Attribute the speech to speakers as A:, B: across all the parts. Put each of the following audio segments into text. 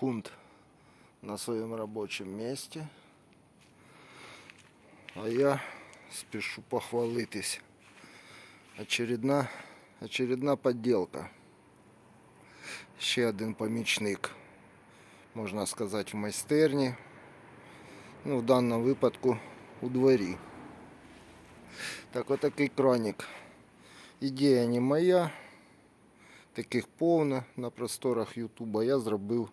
A: хунт на своем рабочем месте. А я спешу похвалитись. Очередна, очередна подделка. Ще один помічник, можна сказати, в майстерні. Ну, в даному випадку у дворі. Так, отакий краник. Ідея не моя. Таких повно на просторах Ютуба. Я зробив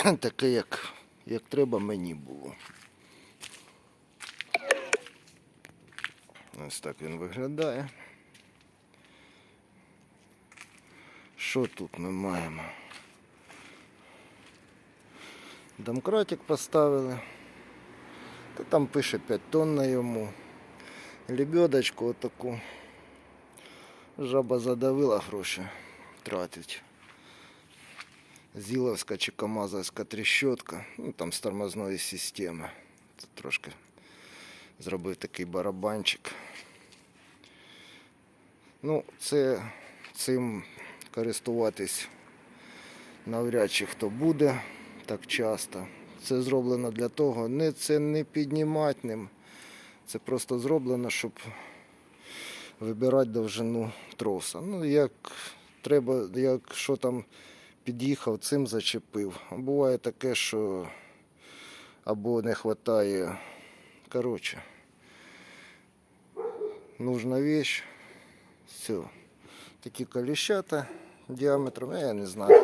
A: таке, як, як треба мені було. Ось так він виглядає. Що тут ми маємо? Домкратик поставили. Та там пише 5 тонн на йому. Лебедочку отаку. Жаба задавила гроші тратить. Зіловська чи Камазовська тріщотка. Ну там з тормозної системи. Це трошки зробив такий барабанчик. Ну, це цим користуватись навряд чи хто буде так часто. Це зроблено для того, не це не піднімати ним. Це просто зроблено, щоб вибирати довжину троса. Ну, як треба, якщо там під'їхав, цим зачепив. Буває таке, що або не вистачає. Коротше, нужна вещь. Все. Такі коліщата діаметром, я не знаю,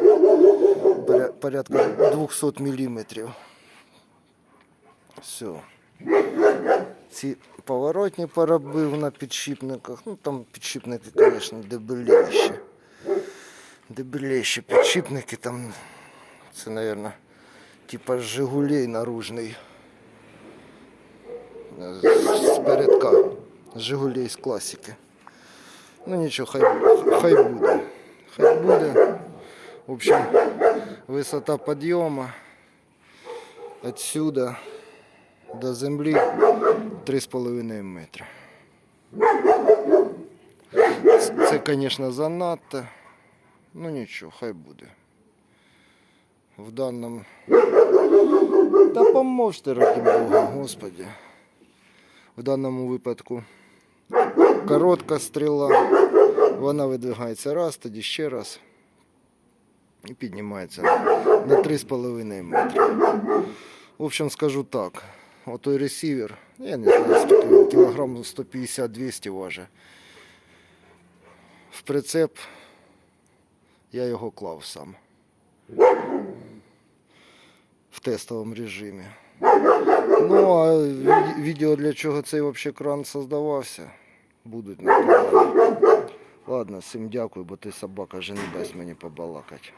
A: порядка 200 міліметрів. Все. Ці поворотні поробив на підшипниках. Ну там підшипники, звісно, дебеліші. Дебеліші підшипники там. Це, мабуть, типа Жигулей наружний. З передка. Жигулей з класики. Ну нічого, хай, хай буде. Хай буде. В общем, висота підйому отсюда до землі 3,5 метри. Це, звісно, занадто. Ну нічого, хай буде. В даному. Та поможете, ради Бога, Господи. В даному випадку коротка стріла. Вона видвигається раз, тоді ще раз. І піднімається на 3,5 метри. В общем, скажу так. Отой ресівер, я не знаю, кілограм 150-200 важить. В прицеп я його клав сам. В тестовому режимі. Ну, а відео для чого цей вообще кран создавався, будуть каналі. Ладно, всім дякую, бо ти собака вже не дасть мені побалакати.